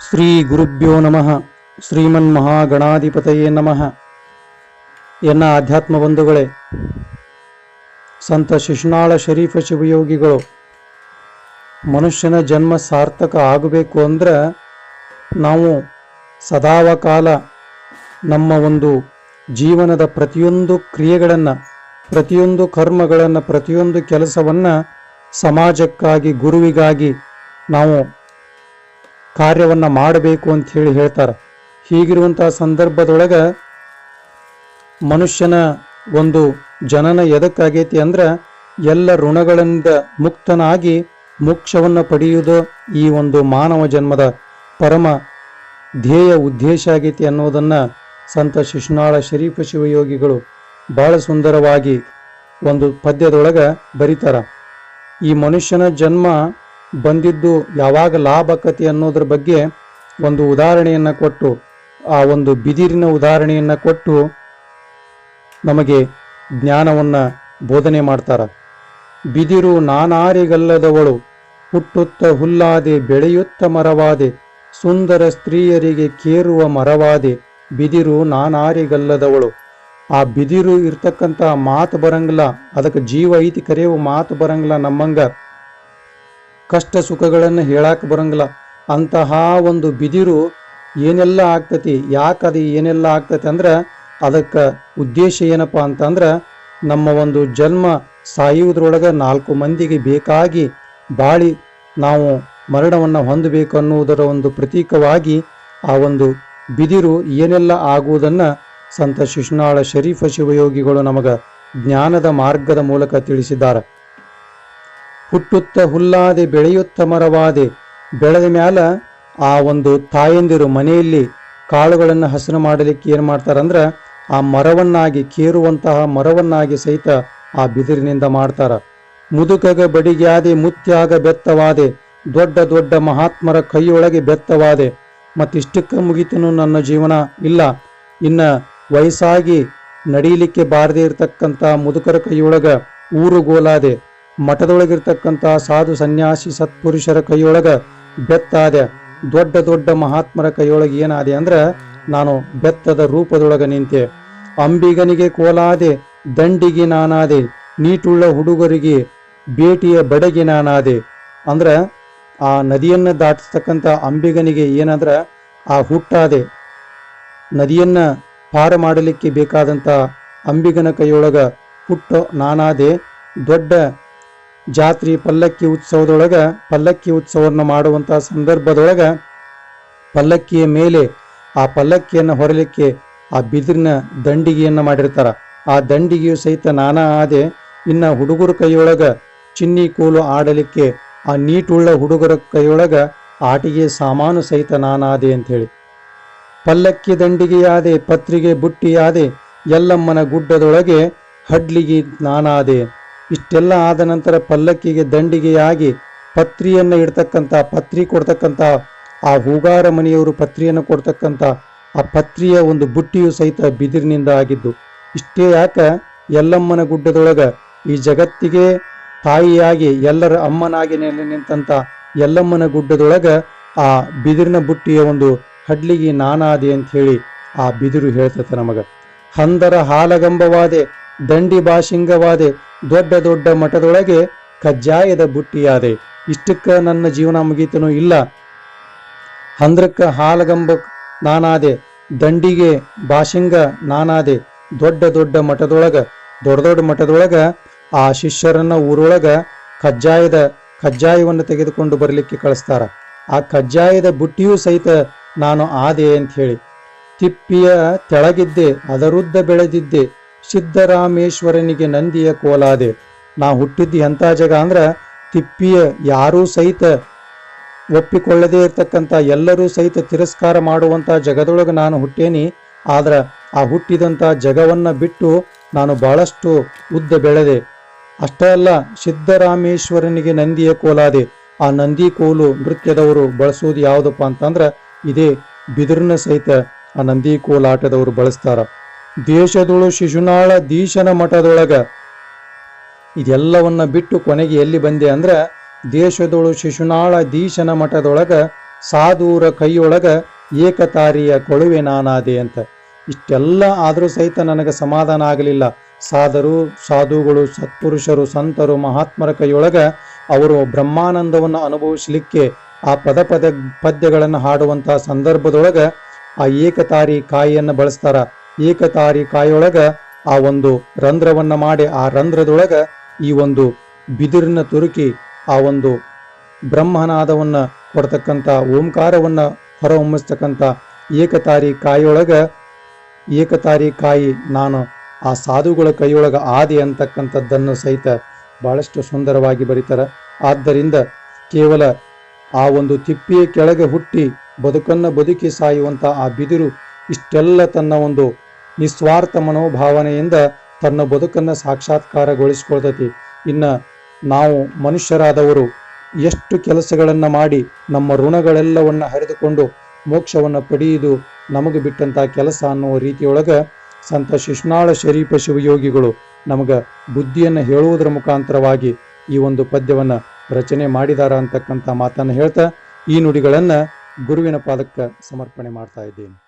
ಶ್ರೀ ಗುರುಭ್ಯೋ ನಮಃ. ಶ್ರೀಮನ್ ಮಹಾಗಣಾಧಿಪತಯೇ ನಮಃ. ಎನ್ನ ಆಧ್ಯಾತ್ಮ ಬಂಧುಗಳೇ ಸಂತ ಶಿಶುನಾಳ ಶರೀಫ ಶಿವಯೋಗಿಗಳು, ಮನುಷ್ಯನ ಜನ್ಮ ಸಾರ್ಥಕ ಆಗಬೇಕು ಅಂದ್ರೆ ನಾವು ಸದಾವಕಾಲ ನಮ್ಮ ಒಂದು ಜೀವನದ ಪ್ರತಿಯೊಂದು ಕ್ರಿಯೆಗಳನ್ನು, ಪ್ರತಿಯೊಂದು ಕರ್ಮಗಳನ್ನು, ಪ್ರತಿಯೊಂದು ಕೆಲಸವನ್ನು ಸಮಾಜಕ್ಕಾಗಿ, ಗುರುವಿಗಾಗಿ ನಾವು ಕಾರ್ಯವನ್ನು ಮಾಡಬೇಕು ಅಂತ ಹೇಳಿ ಹೇಳ್ತಾರೆ. ಹೀಗಿರುವಂತಹ ಸಂದರ್ಭದೊಳಗೆ ಮನುಷ್ಯನ ಒಂದು ಜನನ ಎದಕ್ಕಾಗೈತಿ ಅಂದ್ರೆ ಎಲ್ಲ ಋಣಗಳಿಂದ ಮುಕ್ತನಾಗಿ ಮೋಕ್ಷವನ್ನು ಪಡೆಯುವುದು ಈ ಒಂದು ಮಾನವ ಜನ್ಮದ ಪರಮ ಧ್ಯೇಯ ಉದ್ದೇಶ ಆಗೈತಿ ಅನ್ನೋದನ್ನು ಸಂತ ಶಿಶುನಾಳ ಶರೀಫ ಶಿವಯೋಗಿಗಳು ಬಹಳ ಸುಂದರವಾಗಿ ಒಂದು ಪದ್ಯದೊಳಗೆ ಬರೀತಾರ. ಈ ಮನುಷ್ಯನ ಜನ್ಮ ಬಂದಿದ್ದು ಯಾವಾಗ ಲಾಭ ಆಕತಿ ಅನ್ನೋದ್ರ ಬಗ್ಗೆ ಒಂದು ಉದಾಹರಣೆಯನ್ನು ಕೊಟ್ಟು, ಆ ಒಂದು ಬಿದಿರಿನ ಉದಾಹರಣೆಯನ್ನು ಕೊಟ್ಟು ನಮಗೆ ಜ್ಞಾನವನ್ನು ಬೋಧನೆ ಮಾಡ್ತಾರ. ಬಿದಿರು ನಾನಾರಿಗಲ್ಲದವಳು, ಹುಟ್ಟುತ್ತ ಹುಲ್ಲಾದೆ, ಬೆಳೆಯುತ್ತ ಮರವಾದೆ, ಸುಂದರ ಸ್ತ್ರೀಯರಿಗೆ ಕೇರುವ ಮರವಾದೆ, ಬಿದಿರು ನಾನಾರಿಗಲ್ಲದವಳು. ಆ ಬಿದಿರು ಇರ್ತಕ್ಕಂಥ ಮಾತು ಬರಂಗಿಲ್ಲ, ಅದಕ್ಕೆ ಜೀವ ಐತಿ ಕರೆಯುವ ಮಾತು ಬರಂಗಿಲ್ಲ ನಮ್ಮಂಗ. ಕಷ್ಟ ಸುಖಗಳನ್ನು ಹೇಳಕ್ಕೆ ಬರಂಗಿಲ್ಲ. ಅಂತಹ ಒಂದು ಬಿದಿರು ಏನೆಲ್ಲ ಆಗ್ತತಿ, ಯಾಕೆ ಅದು, ಏನೆಲ್ಲ ಆಗ್ತತಿ ಅಂದ್ರೆ ಅದಕ್ಕೆ ಉದ್ದೇಶ ಏನಪ್ಪ ಅಂತಂದ್ರೆ ನಮ್ಮ ಒಂದು ಜನ್ಮ ಸಾಯುವುದ್ರೊಳಗೆ ನಾಲ್ಕು ಮಂದಿಗೆ ಬೇಕಾಗಿ ಬಾಳಿ ನಾವು ಮರಣವನ್ನು ಹೊಂದಬೇಕು ಅನ್ನುವುದರ ಒಂದು ಪ್ರತೀಕವಾಗಿ ಆ ಒಂದು ಬಿದಿರು ಏನೆಲ್ಲ ಆಗುವುದನ್ನು ಸಂತ ಶಿಶುನಾಳ ಶರೀಫ ಶಿವಯೋಗಿಗಳು ನಮಗೆ ಜ್ಞಾನದ ಮಾರ್ಗದ ಮೂಲಕ ತಿಳಿಸಿದ್ದಾರೆ. ಹುಟ್ಟುತ್ತ ಹುಲ್ಲಾದೆ ಬೆಳೆಯುತ್ತ ಮರವಾದೆ, ಬೆಳೆದ ಮ್ಯಾಲ ಆ ಒಂದು ತಾಯಂದಿರು ಮನೆಯಲ್ಲಿ ಕಾಳುಗಳನ್ನು ಹಸನು ಮಾಡಲಿಕ್ಕೆ ಏನು ಮಾಡ್ತಾರಂದ್ರೆ ಆ ಮರವನ್ನಾಗಿ ಕೇರುವಂತಹ ಮರವನ್ನಾಗಿ ಸಹಿತ ಆ ಬಿದಿರಿನಿಂದ ಮಾಡ್ತಾರ. ಮುದುಕಗ ಬಡಿಗ್ಯಾದೆ, ಮುತ್ಯಾಗ ಬೆತ್ತವಾದೆ, ದೊಡ್ಡ ದೊಡ್ಡ ಮಹಾತ್ಮರ ಕೈಯೊಳಗೆ ಬೆತ್ತವಾದೆ, ಮತ್ತಿಷ್ಟಕ್ಕೆ ಮುಗಿತನು ನನ್ನ ಜೀವನ? ಇಲ್ಲ. ಇನ್ನ ವಯಸ್ಸಾಗಿ ನಡೀಲಿಕ್ಕೆ ಬಾರದೇ ಇರತಕ್ಕಂಥ ಮುದುಕರ ಕೈಯೊಳಗ ಊರುಗೋಲಾದೆ ಮಠದೊಳಗಿರ್ತಕ್ಕಂಥ ಸಾಧು ಸನ್ಯಾಸಿ ಸತ್ಪುರುಷರ ಕೈಯೊಳಗ ಬೆತ್ತಾದೆ ದೊಡ್ಡ ದೊಡ್ಡ ಮಹಾತ್ಮರ ಕೈಯೊಳಗೆ ಏನಾದೆ ಅಂದ್ರೆ ನಾನು ಬೆತ್ತದ ರೂಪದೊಳಗ ನಿಂತೆ. ಅಂಬಿಗನಿಗೆ ಕೋಲಾದೆ, ದಂಡಿಗೆ ನಾನಾದೆ, ನೀಟುಳ್ಳ ಹುಡುಗರಿಗೆ ಬೇಟಿಯ ಬಡಗೆ ನಾನಾದೆ. ಅಂದ್ರೆ ಆ ನದಿಯನ್ನ ದಾಟಿಸ್ತಕ್ಕಂಥ ಅಂಬಿಗನಿಗೆ ಏನಂದ್ರೆ ಆ ಹುಟ್ಟಾದೆ. ನದಿಯನ್ನ ಪಾರ ಮಾಡಲಿಕ್ಕೆ ಬೇಕಾದಂಥ ಅಂಬಿಗನ ಕೈಯೊಳಗ ಹುಟ್ಟೋ ನಾನಾದೆ. ದೊಡ್ಡ ಜಾತ್ರೆ ಪಲ್ಲಕ್ಕಿ ಉತ್ಸವದೊಳಗೆ ಪಲ್ಲಕ್ಕಿ ಉತ್ಸವವನ್ನು ಮಾಡುವಂಥ ಸಂದರ್ಭದೊಳಗೆ ಪಲ್ಲಕ್ಕಿಯ ಮೇಲೆ ಆ ಪಲ್ಲಕ್ಕಿಯನ್ನು ಹೊರಲಿಕ್ಕೆ ಆ ಬಿದಿರಿನ ದಂಡಿಗೆಯನ್ನು ಮಾಡಿರ್ತಾರ. ಆ ದಂಡಿಗೆಯು ಸಹಿತ ನಾನಾ ಆದೆ ಇನ್ನ ಹುಡುಗರ ಕೈಯೊಳಗ ಚಿನ್ನಿ ಕೋಲು ಆಡಲಿಕ್ಕೆ ಆ ನೀಟುಳ್ಳ ಹುಡುಗರ ಕೈಯೊಳಗ ಆಟಿಗೆ ಸಾಮಾನು ಸಹಿತ ನಾನಾದೆ ಹೇಳಿ ಪಲ್ಲಕ್ಕಿ ದಂಡಿಗೆಯಾದೆ, ಪತ್ರಿಗೆ ಬುಟ್ಟಿಯಾದೆ ಎಲ್ಲಮ್ಮನ ಗುಡ್ಡದೊಳಗೆ ಹಡ್ಲಿಗೆ ನಾನಾದೆ ಇಷ್ಟೆಲ್ಲ ಆದ ನಂತರ ಪಲ್ಲಕ್ಕಿಗೆ ದಂಡಿಗೆಯಾಗಿ ಪತ್ರಿಯನ್ನ ಇಡ್ತಕ್ಕಂಥ, ಪತ್ರಿ ಕೊಡ್ತಕ್ಕಂಥ, ಆ ಹೂಗಾರ ಮನೆಯವರು ಪತ್ರಿಯನ್ನು ಕೊಡ್ತಕ್ಕಂಥ ಆ ಪತ್ರಿಯ ಒಂದು ಬುಟ್ಟಿಯು ಸಹಿತ ಬಿದಿರಿನಿಂದ ಆಗಿದ್ದು, ಇಷ್ಟೇ ಯಾಕ? ಎಲ್ಲಮ್ಮನ ಗುಡ್ಡದೊಳಗ ಈ ಜಗತ್ತಿಗೆ ತಾಯಿಯಾಗಿ ಎಲ್ಲರ ಅಮ್ಮನಾಗಿ ನೆಲೆ ನಿಂತಂತ ಎಲ್ಲಮ್ಮನ ಗುಡ್ಡದೊಳಗ ಆ ಬಿದಿರಿನ ಬುಟ್ಟಿಯ ಒಂದು ಹಡ್ಲಿಗೆ ನಾನಾದೆ ಅಂತ ಹೇಳಿ ಆ ಬಿದಿರು ಹೇಳ್ತೈತೆ ನಮಗ. ಹಂದರ ಹಾಲಗಂಬವಾದೆ ದಂಡಿ ಬಾಶಿಂಗವಾದೆ ದೊಡ್ಡ ದೊಡ್ಡ ಮಠದೊಳಗೆ ಕಜ್ಜಾಯದ ಬುಟ್ಟಿಯಾದೆ. ಇಷ್ಟಕ್ಕ ನನ್ನ ಜೀವನ ಮುಗೀತನೂ ಇಲ್ಲ. ಹಂದ್ರಕ್ಕ ಹಾಲಗಂಬ ನಾನಾದೆ, ದಂಡಿಗೆ ಬಾಶಿಂಗ ನಾನಾದೆ, ದೊಡ್ಡ ದೊಡ್ಡ ಮಠದೊಳಗ, ದೊಡ್ಡ ದೊಡ್ಡ ಮಠದೊಳಗ, ಆ ಶಿಷ್ಯರನ್ನ ಊರೊಳಗ ಕಜ್ಜಾಯದ ಕಜ್ಜಾಯವನ್ನು ತೆಗೆದುಕೊಂಡು ಬರಲಿಕ್ಕೆ ಕಳಿಸ್ತಾರ. ಆ ಕಜ್ಜಾಯದ ಬುಟ್ಟಿಯೂ ಸಹಿತ ನಾನು ಆದೆ ಅಂತ ಹೇಳಿ ತಿಪ್ಪಿಯ ತೆಳಗಿದ್ದೆ, ಅದರುದ್ದ ಬೆಳೆದಿದ್ದೆ ಸಿದ್ದರಾಮೇಶ್ವರನಿಗೆ ನಂದಿಯ ಕೋಲಾದೆ. ನಾ ಹುಟ್ಟಿದ್ದು ಎಂಥ ಜಾಗ ಅಂದ್ರ ತಿಪ್ಪಿಯ ಯಾರೂ ಸಹಿತ ಒಪ್ಪಿಕೊಳ್ಳದೇ ಇರತಕ್ಕಂಥ ಎಲ್ಲರೂ ಸಹಿತ ತಿರಸ್ಕಾರ ಮಾಡುವಂಥ ಜಗದೊಳಗೆ ನಾನು ಹುಟ್ಟೇನಿ. ಆದ್ರ ಆ ಹುಟ್ಟಿದಂಥ ಜಗವನ್ನ ಬಿಟ್ಟು ನಾನು ಬಹಳಷ್ಟು ಉದ್ದ ಬೆಳೆದೆ. ಅಷ್ಟೇ ಅಲ್ಲ, ಸಿದ್ದರಾಮೇಶ್ವರನಿಗೆ ನಂದಿಯ ಕೋಲಾದೆ. ಆ ನಂದಿ ಕೋಲು ನೃತ್ಯದವರು ಬಳಸೋದು ಯಾವುದಪ್ಪ ಅಂತಂದ್ರ ಇದೇ ಬಿದಿರಿನ ಸಹಿತ ಆ ನಂದಿ ಕೋಲಾಟದವರು ಬಳಸ್ತಾರ. ದೇಶದೊಳು ಶಿಶುನಾಳ ದೀಶನ ಮಠದೊಳಗ. ಇದೆಲ್ಲವನ್ನ ಬಿಟ್ಟು ಕೊನೆಗೆ ಎಲ್ಲಿ ಬಂದೆ ಅಂದ್ರೆ, ದೇಶದೊಳು ಶಿಶುನಾಳ ದೀಶನ ಮಠದೊಳಗ, ಸಾಧೂರ ಕೈಯೊಳಗ ಏಕತಾರಿಯ ಕೊಳುವೆ ನಾನಾದೆ ಅಂತ. ಇಷ್ಟೆಲ್ಲ ಆದರೂ ಸಹಿತ ನನಗೆ ಸಮಾಧಾನ ಆಗಲಿಲ್ಲ. ಸಾಧರು ಸಾಧುಗಳು, ಸತ್ಪುರುಷರು, ಸಂತರು, ಮಹಾತ್ಮರ ಕೈಯೊಳಗ ಅವರು ಬ್ರಹ್ಮಾನಂದವನ್ನು ಅನುಭವಿಸಲಿಕ್ಕೆ ಆ ಪದ ಪದ ಪದ್ಯಗಳನ್ನು ಹಾಡುವಂತಹ ಸಂದರ್ಭದೊಳಗ ಆ ಏಕತಾರಿ ಕಾಯಿಯನ್ನು ಬಳಸ್ತಾರ. ಏಕತಾರಿ ಕಾಯೊಳಗ ಆ ಒಂದು ರಂಧ್ರವನ್ನ ಮಾಡಿ, ಆ ರಂಧ್ರದೊಳಗ ಈ ಒಂದು ಬಿದಿರಿನ ತುರುಕಿ, ಆ ಒಂದು ಬ್ರಹ್ಮನಾದವನ್ನ ಕೊಡ್ತಕ್ಕಂಥ ಓಂಕಾರವನ್ನ ಹೊರಹೊಮ್ಮಿಸ್ತಕ್ಕಂಥ ಏಕತಾರಿ ಕಾಯಿಯೊಳಗ ಏಕತಾರಿ ಕಾಯಿ ನಾನು ಆ ಸಾಧುಗಳ ಕೈಯೊಳಗ ಆದಿ ಅಂತಕ್ಕಂಥದ್ದನ್ನು ಸಹಿತ ಬಹಳಷ್ಟು ಸುಂದರವಾಗಿ ಬರೀತಾರೆ. ಆದ್ದರಿಂದ ಕೇವಲ ಆ ಒಂದು ತಿಪ್ಪಿಯ ಕೆಳಗೆ ಹುಟ್ಟಿ ಬದುಕನ್ನ ಬದುಕಿ ಸಾಯುವಂತ ಆ ಬಿದಿರು ಇಷ್ಟೆಲ್ಲ ತನ್ನ ಒಂದು ನಿಸ್ವಾರ್ಥ ಮನೋಭಾವನೆಯಿಂದ ತನ್ನ ಬದುಕನ್ನು ಸಾಕ್ಷಾತ್ಕಾರಗೊಳಿಸಿಕೊಳ್ತತಿ. ಇನ್ನು ನಾವು ಮನುಷ್ಯರಾದವರು ಎಷ್ಟು ಕೆಲಸಗಳನ್ನು ಮಾಡಿ ನಮ್ಮ ಋಣಗಳೆಲ್ಲವನ್ನು ಹರಿದುಕೊಂಡು ಮೋಕ್ಷವನ್ನು ಪಡೆಯುವುದು ನಮಗೆ ಬಿಟ್ಟಂತ ಕೆಲಸ ಅನ್ನುವ ರೀತಿಯೊಳಗ ಸಂತ ಶಿಶ್ನಾಳ ಶರೀಫ ಶಿವಯೋಗಿಗಳು ನಮಗೆ ಬುದ್ಧಿಯನ್ನು ಹೇಳುವುದರ ಮುಖಾಂತರವಾಗಿ ಈ ಒಂದು ಪದ್ಯವನ್ನು ರಚನೆ ಮಾಡಿದಾರ ಅಂತಕ್ಕಂಥ ಮಾತನ್ನು ಹೇಳ್ತಾ ಈ ನುಡಿಗಳನ್ನು ಗುರುವಿನ ಪಾದಕ್ಕೆ ಸಮರ್ಪಣೆ ಮಾಡ್ತಾ ಇದ್ದೇನೆ.